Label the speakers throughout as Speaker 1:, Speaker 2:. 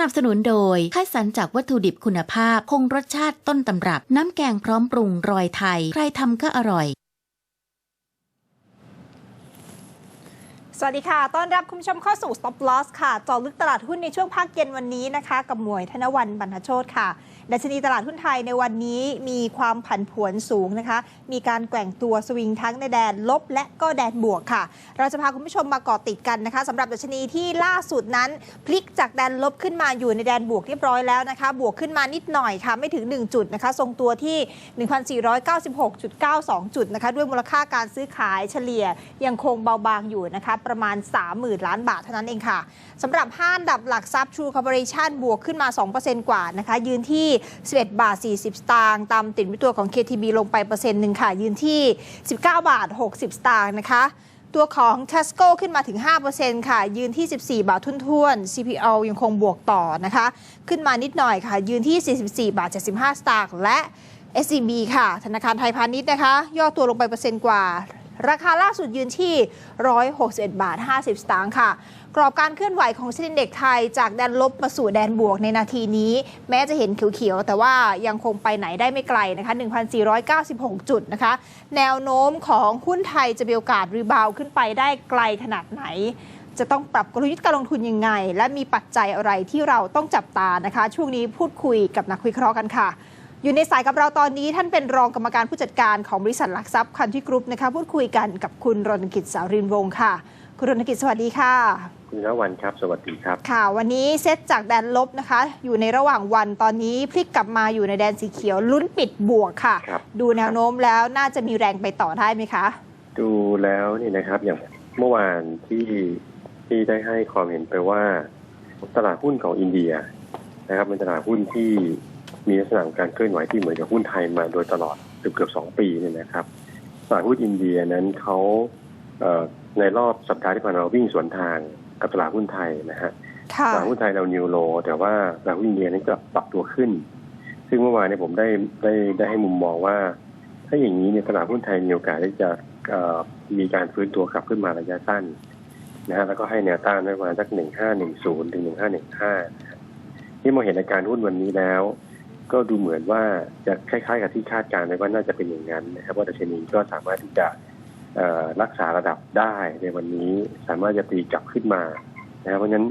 Speaker 1: สนับสนุนโดยค่ายสรรจากวัตถุดิบคุณภาพ คงรสชาติต้นตำรับ น้ำแกงพร้อมปรุงรอยไทย ใครทำก็อร่อย
Speaker 2: สวัสดีค่ะ ต้อนรับคุณผู้ชมเข้าสู่ Stop Loss ค่ะจอลึกตลาดหุ้นในช่วงภาคเย็นวันนี้นะคะ กับหมวยธนวันบรรพโชตค่ะ ดัชนีตลาดหุ้นไทยในวันนี้มีความผันผวนสูงนะคะ มีการแกว่งตัวสวิงทั้งในแดนลบและก็แดนบวกค่ะ เราจะพาคุณผู้ชมมาเกาะติดกันนะคะสำหรับดัชนีที่ล่าสุดนั้นพลิกจากแดนลบขึ้นมาอยู่ในแดนบวกเรียบร้อยแล้วนะคะ บวกขึ้นมานิดหน่อยค่ะ ไม่ถึง 1 จุดนะคะ ทรงตัวที่ 1,496.92 จุดนะคะ ด้วยมูลค่าการซื้อขายเฉลี่ยยังคงเบาบางอยู่นะคะประมาณ 30,000 ล้านบาทเท่านั้นเองค่ะสำหรับห้าอันดับหลักทรัพย์ True Corporation บวกขึ้นมา 2%กว่านะคะ ยืนที่ 11 บาท 40 สตางค์ตามติดวิตัวของ KTB ลงไปเปอร์เซ็นต์หนึ่งค่ะ ยืนที่ 19 บาท 60 สตางค์นะคะตัวของ Tesco ขึ้นมาถึง 5%ค่ะ ยืนที่ 14 บาททุ่นๆ CPO ยังคงบวกต่อนะคะ ขึ้นมานิดหน่อยค่ะ ยืนที่ 44 บาท 75 สตางค์และ SCB ค่ะ ธนาคารไทยพาณิชย์นะคะ ย่อตัวลงไปเปอร์เซ็นต์กว่า ราคาล่าสุดยืนที่ 161 บาท 50 สตางค์ค่ะ กรอบการเคลื่อนไหวของเซ็นเด็กไทยจากแดนลบมาสู่แดนบวกในนาทีนี้ แม้จะเห็นเขียวๆ แต่ว่ายังคงไปไหนได้ไม่ไกลนะคะ 1,496 จุดนะคะ แนวโน้มของหุ้นไทยจะมีโอกาสรีบาวขึ้นไปได้ไกลขนาดไหนจะต้องปรับกลยุทธ์การลงทุนยังไง และมีปัจจัยอะไรที่เราต้องจับตานะคะ ช่วงนี้พูดคุยกับนักวิเคราะห์กันค่ะ อยู่ในสายกับเราตอนนี้ท่านเป็นรองกรรมการผู้จัดการของบริษัทหลักทรัพย์คันที่กรุ๊ปนะคะพูดคุยกันกับคุณรณกิจสาวรินวงศ์ค่ะ คุณรณกิจสวัสดีค่ะ
Speaker 3: คุณนวันครับ สวัสดีครับ
Speaker 2: ค่ะ วันนี้เซตจากแดนลบนะคะ อยู่ในระหว่างวันตอนนี้พลิกกลับมาอยู่ในแดนสีเขียวลุ้นปิดบวกค่ะ
Speaker 3: ครับ
Speaker 2: ดูแนวโน้มแล้วน่าจะมีแรงไปต่อได้ไหมคะ
Speaker 3: ดูแล้วนี่นะครับอย่างเมื่อวานที่ที่ได้ให้ความเห็นไปว่า ตลาดหุ้นของอินเดียนะครับเป็นตลาดหุ้นที่ มีลักษณะของการเคลื่อนไหวที่เหมือนกับหุ้นไทยมาโดยตลอดเกือบเกือบสองปีเนี่ยนะครับตลาดหุ้นอินเดียนั้นเขาเอ่อในรอบสัปดาห์ที่ผ่านมาวิ่งสวนทางกับตลาดหุ้นไทยนะฮะ
Speaker 2: ค่ะ
Speaker 3: ตลาดหุ้นไทยเรานิวโล แต่ว่าตลาดหุ้นอินเดียนั้นก็ปรับตัวขึ้น ซึ่งเมื่อวานเนี่ยผมได้ได้ได้ให้มุมมองว่า ถ้าอย่างนี้เนี่ยตลาดหุ้นไทยมีโอกาสที่จะเอ่อมีการฟื้นตัวกลับขึ้นมาระยะสั้นนะฮะแล้วก็ให้แนวต้านไว้ประมาณสักหนึ่งห้าหนึ่งศูนย์ถึงหนึ่งห้าหนึ่งห้าที่มองเห็นอาการหุ้นวันนี้แล้ว ก็ดูเหมือนว่าจะคล้ายๆ กับที่คาดการณ์ไว้ว่าน่าจะเป็นอย่างนั้นนะครับว่าดัชนีก็สามารถที่จะเอ่อรักษาระดับได้ในวันนี้สามารถจะตีกลับขึ้นมานะครับเพราะฉะนั้น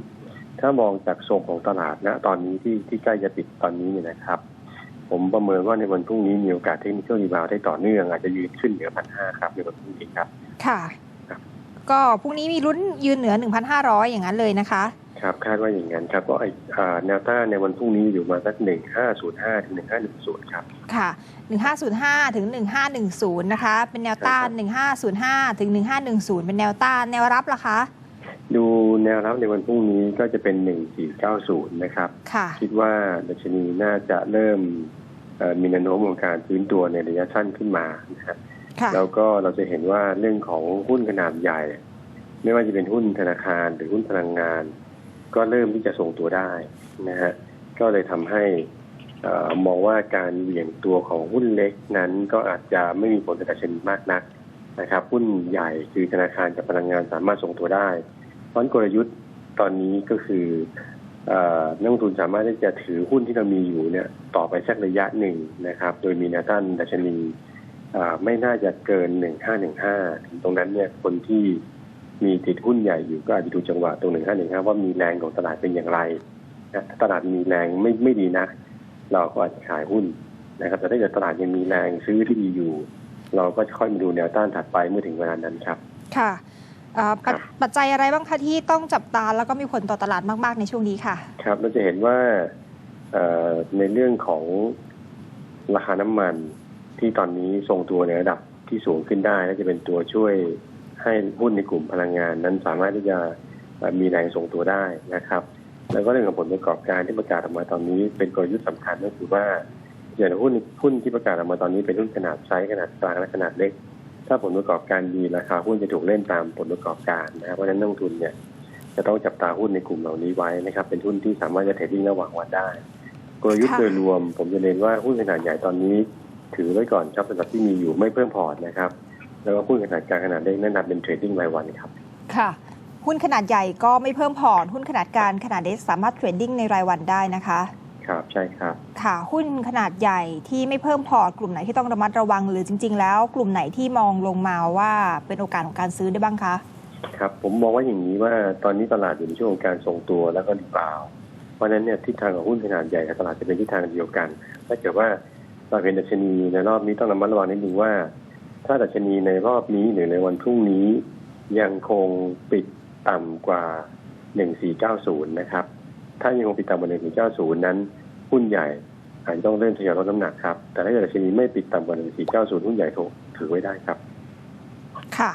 Speaker 3: ถ้ามองจากทรงของตลาดนะตอนนี้ที่ที่ใกล้จะปิดตอนนี้เนี่ยนะครับ ผมประเมินว่าในวันพรุ่งนี้มีโอกาสที่มีช่วงรีบาวด์ได้ต่อเนื่อง อาจจะยืนขึ้นเหนือพันห้าครับในวันพรุ่งนี้ครับ
Speaker 2: ค่ะ
Speaker 3: ครับ
Speaker 2: ก็พรุ่งนี้มีลุ้นยืนเหนือ1,500อย่างนั้นเลยนะคะ
Speaker 3: ครับคาดว่าอย่างนั้นครับก็ไออ่าแนวต้านในวันพรุ่งนี้อยู่มาสักหนึ่งห้าศูนย์ห้าถึงหนึ่งห้าหนึ่งศูนย์ครับ
Speaker 2: ค่ะ1505ถึง1510นะคะเป็นแนวต้าน1505ถึง1510เป็นแนวต้านแนวรับล่ะคะ
Speaker 3: ดูแนวรับในวันพรุ่งนี้ก็จะเป็นหนึ่งสี่เก้าศูนย์นะครับ
Speaker 2: ค่ะ
Speaker 3: คิดว่าดัชนีน่าจะเริ่มเอ่อมีแนวโน้มของการฟื้นตัวในระยะสั้นขึ้นมานะครับ
Speaker 2: ค่ะ
Speaker 3: แล้วก็เราจะเห็นว่าเรื่องของหุ้นขนาดใหญ่ ไม่ว่าจะเป็นหุ้นธนาคารหรือหุ้นพลังงาน ก็เริ่มที่จะส่งตัวได้นะฮะก็เลยทำให้มองว่าการเหวี่ยงตัวของหุ้นเล็กนั้นก็อาจจะไม่มีผลต่อดัชนีมากนักนะครับหุ้นใหญ่คือธนาคารกับพลังงานสามารถส่งตัวได้เพราะฉะนั้นกลยุทธ์ตอนนี้ก็คือนักลงทุนสามารถที่จะถือหุ้นที่เรามีอยู่เนี่ยต่อไปสักระยะหนึ่งนะครับ โดยมีแนวต้านดัชนีไม่น่าจะเกินหนึ่งห้าหนึ่งห้าตรงนั้นเนี่ยคนที่ มีติดหุ้นใหญ่อยู่ก็อาจจะดูจังหวะตรงหนึ่งห้าหนึ่งห้าว่ามีแรงของตลาดเป็นอย่างไรนะถ้าตลาดมีแรงไม่ไม่ดีนะเราก็อาจจะขายหุ้นนะครับ แต่ถ้าเกิดตลาดยังมีแรงซื้อที่ดีอยู่ เราก็ค่อยมาดูแนวต้านถัดไปเมื่อถึงเวลานั้นครับ
Speaker 2: ค่ะเอ่อปัจ
Speaker 3: ครับ
Speaker 2: ปัจจัยอะไรบ้างคะที่ต้องจับตาแล้วก็มีผลต่อตลาดมาก ๆ ในช่วงนี้ค่ะ
Speaker 3: ครับเราจะเห็นว่าเอ่อในเรื่องของราคาน้ำมันที่ตอนนี้ทรงตัวในระดับที่สูงขึ้นได้และจะเป็นตัวช่วย ให้หุ้นในกลุ่มพลังงานนั้นสามารถที่จะมีแรงทรงตัวได้นะครับ แล้วก็เรื่องของผลประกอบการที่ประกาศออกมาตอนนี้ เป็นกลยุทธ์สำคัญก็คือว่าอย่างหุ้นหุ้นที่ประกาศออกมาตอนนี้เป็นหุ้นขนาดไซส์ขนาดกลางและขนาดเล็ก ถ้าผลประกอบการดีราคาหุ้นจะถูกเล่นตามผลประกอบการนะครับเพราะฉะนั้นนักลงทุนเนี่ยจะต้องจับตาหุ้นในกลุ่มเหล่านี้ไว้นะครับ เป็นหุ้นที่สามารถจะเทรดดิ้งระหว่างวันได้กลยุทธ์โดยรวม ผมจะเน้นว่าหุ้นขนาดใหญ่ตอนนี้ ถือไว้ก่อนครับสำหรับที่มีอยู่ไม่เพิ่มพอร์ตนะครับ แล้วก็หุ้นขนาดกลางขนาดเล็กแนะนำเป็นเทรดดิ้งรายวันครับ
Speaker 2: ค่ะหหุ้นขนาดใหญ่ก็ไม่เพิ่มพอร์ตหุ้นขนาดกลางขนาดเล็กสามารถเทรดดิ้งในรายวันได้นะคะ
Speaker 3: ครับใช่ครับ
Speaker 2: ค่ะ หุ้นขนาดใหญ่ที่ไม่เพิ่มพอร์ตกลุ่มไหนที่ต้องระมัดระวังหรือจริง ๆ แล้วกลุ่มไหนที่มองลงมาว่าเป็นโอกาสของการซื้อได้บ้างคะ
Speaker 3: ครับผมมองว่าอย่างนี้ว่าตอนนี้ตลาดอยู่ในช่วงของการทรงตัวแล้วก็รีบาวด์เพราะฉะนั้นเนี่ยทิศทางของหุ้นขนาดใหญ่กับตลาดจะเป็นทิศทางเดียวกัน ถ้าเกิดว่าเราเห็นดัชนีในรอบนี้ต้องระมัดระวังนิดนึงว่า ถ้าดัชนีในรอบนี้หรือในวันพรุ่งนี้ ยังคงปิดต่ำกว่า 1490 นะครับ ถ้ายังคงปิดต่ำกว่า 1490 นั้น หุ้นใหญ่อาจจะต้องเริ่มทยอยลดน้ำหนักครับ แต่ถ้าดัชนีไม่ปิดต่ำกว่า 1490 หุ้นใหญ่ถือไว้ได้ครับ
Speaker 2: ค่ะ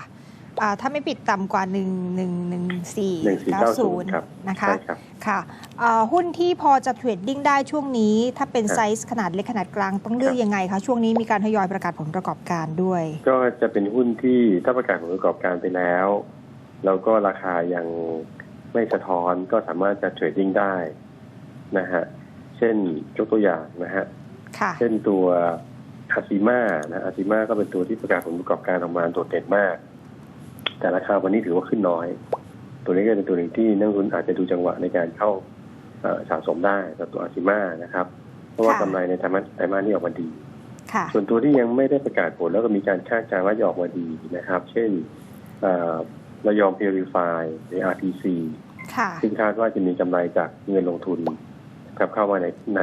Speaker 2: ถ้าไม่ปิดต่ำกว่า 1 1 1 4
Speaker 3: 1490ครับ
Speaker 2: 90 นะคะ
Speaker 3: ใช่ครับ
Speaker 2: ค่ะอ่าหุ้นที่พอจะเทรดดิ้งได้ช่วงนี้ ถ้าเป็น
Speaker 3: ครับ
Speaker 2: ไซส์ขนาดเล็กขนาดกลางต้องเลือก
Speaker 3: ครับ
Speaker 2: ยังไงคะ ช่วงนี้มีการทยอยประกาศผลประกอบการด้วย
Speaker 3: ก็จะเป็นหุ้นที่ถ้าประกาศผลประกอบการไปแล้ว แล้วก็ราคายังไม่สะท้อนก็สามารถจะเทรดดิ้งได้นะฮะเช่นยกตัวอย่างนะฮะ
Speaker 2: ค่ะ
Speaker 3: เช่นตัวอาซิมานะอาซิมาก็เป็นตัวที่ประกาศผลประกอบการออกมาโดดเด่นมาก แต่ราคาวันนี้ถือว่าขึ้นน้อย ตัวนี้ก็เป็นตัวหนึ่งที่นักลงทุนอาจจะดูจังหวะในการเข้าเอ่อสะสมได้กับตัวอาซิมานะครับ เพราะว่า
Speaker 2: ค่ะ
Speaker 3: กำไรในไตรมาสไตรมาสนี้ออกมาดี
Speaker 2: ค่ะ
Speaker 3: ส่วนตัวที่ยังไม่ได้ประกาศผลแล้วก็มีการคาดการณ์ว่าจะออกมาดีนะครับ เช่นเอ่อระยอง Purify หรือ RTC
Speaker 2: ค่ะ
Speaker 3: ซึ่งคาดว่าจะมีกำไรจากเงินลงทุนครับเข้ามาในใน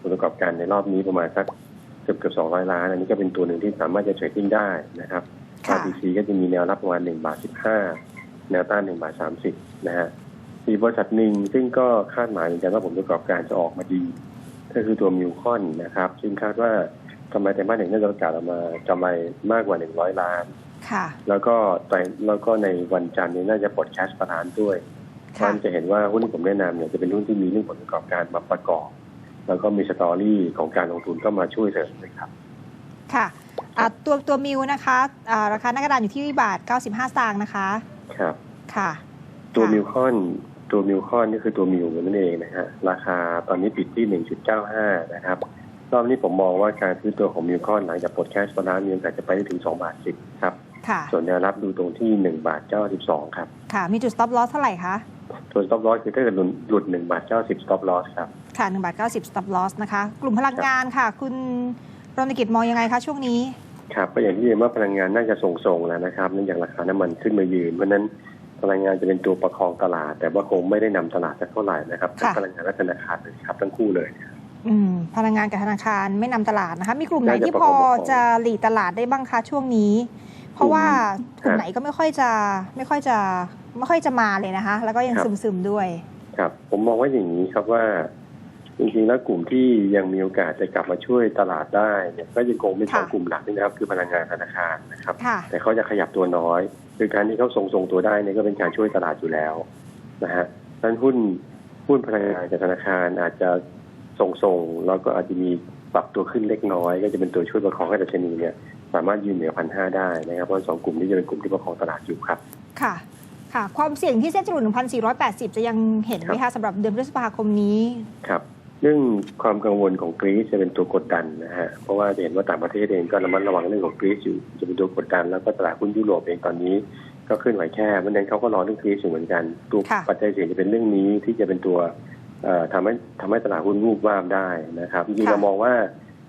Speaker 3: ผลประกอบการในรอบนี้ประมาณสักเกือบเกือบสองร้อยล้าน อันนี้ก็เป็นตัวหนึ่งที่สามารถจะเทรดดิ้งได้นะครับ
Speaker 2: ค่ะ
Speaker 3: RTC ก็จะมีแนวรับประมาณหนึ่งบาทสิบห้าแนวต้านหนึ่งบาทสามสิบนะฮะมีบริษัทหนึ่งซึ่งก็คาดหมายเหมือนกันว่าผลประกอบการจะออกมาดี ก็คือตัวมิวคอนนะครับ ซึ่งคาดว่ากำไรไตรมาสหนึ่งน่าจะประกาศออกมากำไรมากกว่าหนึ่งร้อยล้าน
Speaker 2: ค่ะ
Speaker 3: แล้วก็ไตรแล้วก็ในวันจันทร์นี้น่าจะปลดแคชประธานด้วยเพราะฉะ
Speaker 2: ค่ะ
Speaker 3: นั้นจะเห็นว่าหุ้นที่ผมแนะนำเนี่ยจะเป็นหุ้นที่มีเรื่องผลประกอบการมาประกอบ แล้วก็มีสตอรี่ของการลงทุนก็มาช่วยเสริมด้วยครับ
Speaker 2: ค่ะ อ่าตัวตัวมิวนะคะอ่าราคาหน้ากระดานอยู่ที่บาท95สตางค์นะคะ
Speaker 3: ครับ
Speaker 2: ค่ะ
Speaker 3: ตัว
Speaker 2: ค่ะ
Speaker 3: มิวคอนตัวมิวคอนนี่คือตัวมิวนั่นเองนะฮะราคาตอนนี้ปิดที่1.95นะครับรอบนี้ผมมองว่าการซื้อตัวของมิวคอนหลังจากปลดแคชประธานมีโอกาสจะไปได้ถึง2บาท10ครับ
Speaker 2: ค่ะ
Speaker 3: ส่วนแนวรับดูตรงที่1บาท92ครับ
Speaker 2: ค่ะมีจุด stop loss เท่าไหร่คะ
Speaker 3: ส่วน stop loss คือถ้าเกิดหลุดหลุด1บาท90 stop loss ครับ
Speaker 2: ค่ะ1บาท90 stop loss นะคะ กลุ่มพลังงานค่ะ คุณ รณกิจมองยังไงคะช่วงนี้
Speaker 3: ครับก็อย่างที่เรียนว่าพลังงานน่าจะทรงๆแล้วนะครับเนื่องจากราคาน้ำมันขึ้นมายืนเพราะฉะนั้นพลังงานจะเป็นตัวประคองตลาด แต่ว่าคงไม่ได้นำตลาดสักเท่าไหร่นะครับทั้ง
Speaker 2: ค่ะ
Speaker 3: พลังงานและธนาคารเลยครับทั้งคู่เลย
Speaker 2: อืมพลังงานกับธนาคารไม่นำตลาดนะคะ มีกลุ่มไหน
Speaker 3: น่าจะ
Speaker 2: ที่
Speaker 3: ประ
Speaker 2: พ
Speaker 3: ค
Speaker 2: อ
Speaker 3: องประคอง
Speaker 2: จะหลีดตลาดได้บ้างคะช่วงนี้ เพราะว่าก
Speaker 3: ลุ่ม
Speaker 2: กลุ่มไหนก็ไม่ค่อยจะไม่ค่อยจะไม่ค่อยจะมาเลยนะคะ แล้วก็ยัง
Speaker 3: ครับ
Speaker 2: ซึมๆด้วย
Speaker 3: ครับ ผมมองว่าอย่างนี้ครับว่า จริงๆแล้วกลุ่มที่ยังมีโอกาสจะกลับมาช่วยตลาดได้เนี่ยก็ยังคงเป็นสอง
Speaker 2: ค่ะ
Speaker 3: กลุ่มหลักนี่นะครับคือพลังงานธนาคารนะครับ
Speaker 2: ค่ะ
Speaker 3: แต่เขาจะขยับตัวน้อยคือการที่เขาทรงๆตัวได้เนี่ยก็เป็นการช่วยตลาดอยู่แล้วนะฮะดังนั้นหุ้นหุ้นพลังงานกับธนาคารอาจจะทรงๆแล้วก็อาจจะมีปรับตัวขึ้นเล็กน้อย ก็จะเป็นตัวช่วยประคองให้ดัชนีเนี่ยสามารถยืนเหนือพันห้าได้นะครับเพราะสองกลุ่มนี้จะเป็นกลุ่มที่ประคองตลาดอยู่ครับ
Speaker 2: ค่ะค่ะ ความเสี่ยงที่เส้นจรวด1,480 จะยังเห็นไหมคะสำหรับเดือนพฤษภาคมนี้
Speaker 3: ครับ เรื่องความกังวลของกรีซจะเป็นตัวกดดันนะฮะเพราะว่าเห็นว่าต่างประเทศเองก็ระมัดระวังเรื่องของกรีซอยู่จะเป็นตัวกดดัน แล้วก็ตลาดหุ้นยุโรปเองตอนนี้ ก็ขึ้นไหวแค่เพราะฉะนั้นเขาก็รอเรื่องกรีซอยู่เหมือนกันตัวปัจจัยเสี่ยงจะเป็นเรื่องนี้ที่จะเป็นตัวทำให้ทำให้ตลาดหุ้นวูบวาบได้นะครับจริงเรามองว่า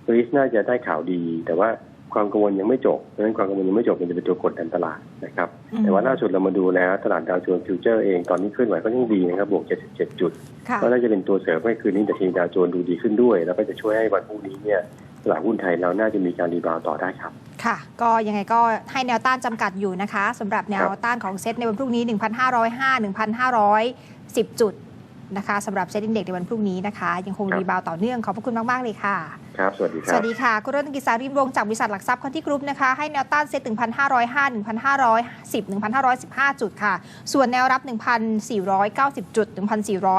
Speaker 3: กรีซน่าจะได้ข่าวดี แต่ว่าความกังวลยังไม่จบเพราะฉะนั้นความกังวลยังไม่จบมันจะเป็นตัวกดดันตลาดนะครับ แต่ว่าล่าสุดเรามาดูแล้วตลาดดาวโจนส์ฟิวเจอร์เองตอนนี้ขึ้นไหวก็ยังดีนะครับบวก 77 จุด
Speaker 2: ค่ะ
Speaker 3: ก็น่าจะเป็นตัวเสริมให้คืนนี้ดัชนีดาวโจนส์ดูดีขึ้นด้วย แล้วก็จะช่วยให้วันพรุ่งนี้เนี่ยตลาดหุ้นไทยเราน่าจะมีการรีบาวด์ต่อได้ครับ
Speaker 2: ค่ะ ก็ยังไงก็ให้แนวต้านจำกัดอยู่นะคะสำหรับแนวต้านของเซตในวันพรุ่งนี้ 1,505 1,510 จุด นะคะสำหรับเซตอินเด็กซ์ในวันพรุ่งนี้นะคะ ยังคง
Speaker 3: ครับ
Speaker 2: รีบาวด์ต่อเนื่อง ขอบพระคุณมาก ๆ เลยค่ะ
Speaker 3: ครับ สวัสดีค
Speaker 2: ส
Speaker 3: รับ
Speaker 2: วัสดีค่ะคุณรณกิจสาริมวงศ์จากบริษัทหลักทรัพย์คอนที่กรุ๊ปนะคะ ให้แนวต้านเซ็ต1,505 1,510 1,515 จุดค่ะ ส่วนแนวรับ 1,490 จุด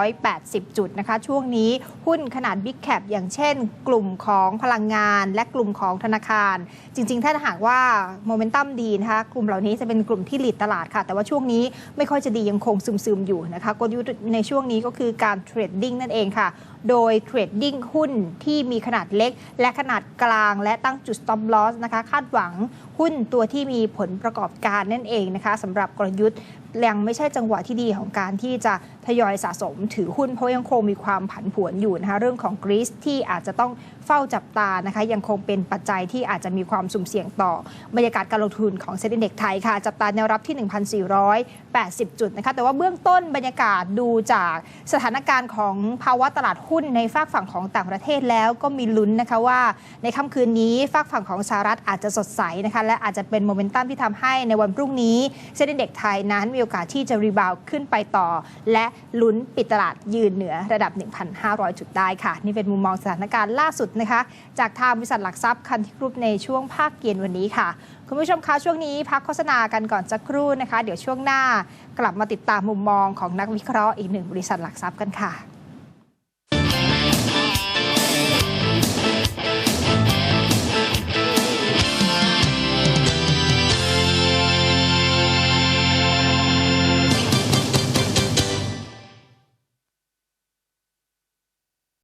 Speaker 2: 1,480 จุดนะคะ ช่วงนี้หุ้นขนาดบิ๊กแคปอย่างเช่น กลุ่มของพลังงาน และกลุ่มของธนาคาร จริง ๆ ถ้าหากว่าโมเมนตัมดีนะคะกลุ่มเหล่านี้จะเป็นกลุ่มที่หลีดตลาดค่ะ แต่ว่าช่วงนี้ไม่ค่อยจะดียังคงซึมๆอยู่นะคะกลยุทธ์ในช่วงนี้ก็คือือการเทรดดิ้งนั่นเองค่ะ โดยเทรดดิ้งหุ้นที่มีขนาดเล็ก และขนาดกลางและตั้งจุด stop loss นะคะ คาดหวังหุ้นตัวที่มีผลประกอบการนั่นเองนะคะสำหรับกลยุทธ์ ยังไม่ใช่จังหวะที่ดีของการที่จะทยอยสะสมถือหุ้นเพราะยังคงมีความผันผวนอยู่นะคะเรื่องของกรีซที่อาจจะต้องเฝ้าจับตานะคะยังคงเป็นปัจจัยที่อาจจะมีความสุ่มเสี่ยงต่อบรรยากาศการลงทุนของเซ็นดีเด็กไทยค่ะ จับตาแนวรับที่ 1,480 จุดนะคะแต่ว่าเบื้องต้นบรรยากาศดูจากสถานการณ์ของภาวะตลาดหุ้นในฝากฝั่งของต่างประเทศแล้วก็มีลุ้นนะคะว่า ในค่ำคืนนี้ฝากฝั่งของสหรัฐอาจจะสดใสนะคะและอาจจะเป็นโมเมนตัมที่ทำให้ในวันพรุ่งนี้เซ็นดีเด็กไทยนั้นมีโอกาสที่จะรีบาวขึ้นไปต่อ และลุ้นปิดตลาดยืนเหนือระดับ 1,500 จุดได้ค่ะ นี่เป็นมุมมองสถานการณ์ล่าสุดนะคะ จากทางบริษัทหลักทรัพย์คันที่กรุ๊ปในช่วงภาคเย็นวันนี้ค่ะ คุณผู้ชมคะช่วงนี้พักโฆษณากันก่อนสักครู่นะคะ เดี๋ยวช่วงหน้ากลับมาติดตามมุมมองของนักวิเคราะห์อีกหนึ่งบริษัทหลักทรัพย์กันค่ะ